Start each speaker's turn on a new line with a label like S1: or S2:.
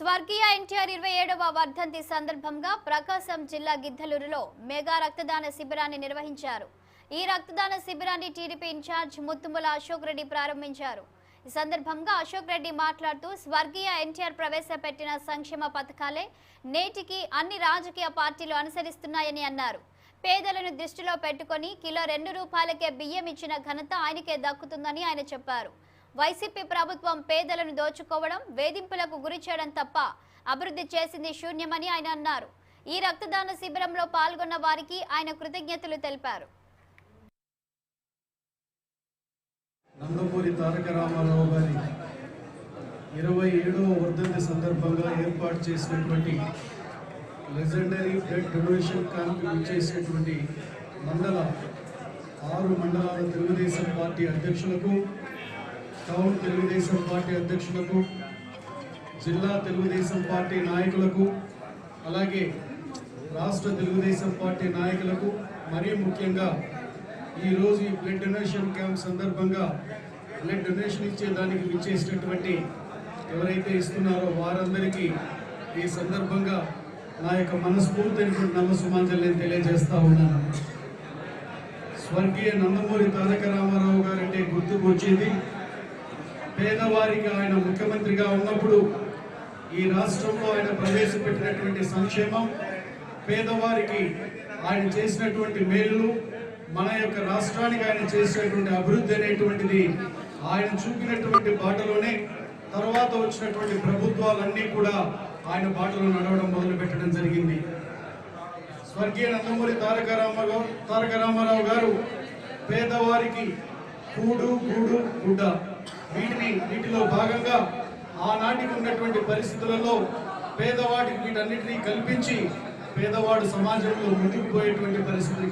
S1: స్వర్గీయ ఎన్టీఆర్ ఇరవై ఏడవ వర్ధంతి సందర్భంగా ప్రకాశం జిల్లా గిద్దలూరులో మెగా రక్తదాన శిబిరాన్ని నిర్వహించారు. ఈ రక్తదాన శిబిరాన్ని టీడీపీ ఇన్ఛార్జ్ ముత్తుముల అశోక్ రెడ్డి ప్రారంభించారు. ఈ సందర్భంగా అశోక్ రెడ్డి మాట్లాడుతూ స్వర్గీయ ఎన్టీఆర్ ప్రవేశపెట్టిన సంక్షేమ పథకాలే నేటికి అన్ని రాజకీయ పార్టీలు అనుసరిస్తున్నాయని అన్నారు. పేదలను దృష్టిలో పెట్టుకొని కిలో రెండు రూపాయలకే బియ్యం ఇచ్చిన ఘనత ఆయనకే దక్కుతుందని ఆయన చెప్పారు. వైసీపీ ప్రభుత్వం పేదలను దోచుకోవడం వేధింపులకు గురి చేయడం తప్ప అభివృద్ధి చేసింది శూన్యమని ఆయన అన్నారు. ఈ రక్తదాన శిబిరంలో పాల్గొన్న వారికి ఆయన కృతజ్ఞతలు తెలిపారు.
S2: నందమూరి తారక రామారావు గారి ఇరవై ఏడవ వర్ధంతి సందర్భంగా ఏర్పాటు చేసినటువంటి లెజెండరీ బ్లడ్ డొనేషన్ క్యాంప్ చేసినటువంటి మండల ఆరు మండలాల తెలుగుదేశం పార్టీ అధ్యక్షులకు టౌన్ తెలుగుదేశం పార్టీ అధ్యక్షులకు జిల్లా తెలుగుదేశం పార్టీ నాయకులకు అలాగే రాష్ట్ర తెలుగుదేశం పార్టీ నాయకులకు మరీ ముఖ్యంగా ఈరోజు ఈ బ్లడ్ డొనేషన్ క్యాంప్ సందర్భంగా బ్లడ్ డొనేషన్ ఇచ్చే దానికి విచ్చేసినటువంటి ఎవరైతే ఇస్తున్నారో వారందరికీ ఈ సందర్భంగా నా యొక్క మనస్ఫూర్తిని నమస్సుమాంజలు నేను తెలియజేస్తా ఉన్నాను. స్వర్గీయ నందమూరి తారక రామారావు గారంటే గుర్తుకు వచ్చింది పేదవారికి ఆయన ముఖ్యమంత్రిగా ఉన్నప్పుడు ఈ రాష్ట్రంలో ఆయన ప్రవేశపెట్టినటువంటి సంక్షేమం పేదవారికి ఆయన చేసినటువంటి మేలులు మన యొక్క రాష్ట్రానికి ఆయన చేసినటువంటి అభివృద్ధి అనేటువంటిది ఆయన చూపినటువంటి బాటలోనే తర్వాత వచ్చినటువంటి ప్రభుత్వాలన్నీ కూడా ఆయన బాటలో నడవడం మొదలు పెట్టడం జరిగింది. స్వర్గీయ నందమూరి తారక రామారావు తారక రామారావు గారు పేదవారికి కూడు గూడు గుడ్డ. వీటిని వీటిలో భాగంగా ఆనాటికి ఉన్నటువంటి పరిస్థితులలో పేదవాడికి వీటన్నిటినీ కల్పించి పేదవాడు సమాజంలో ముందుకు పోయేటువంటి పరిస్థితి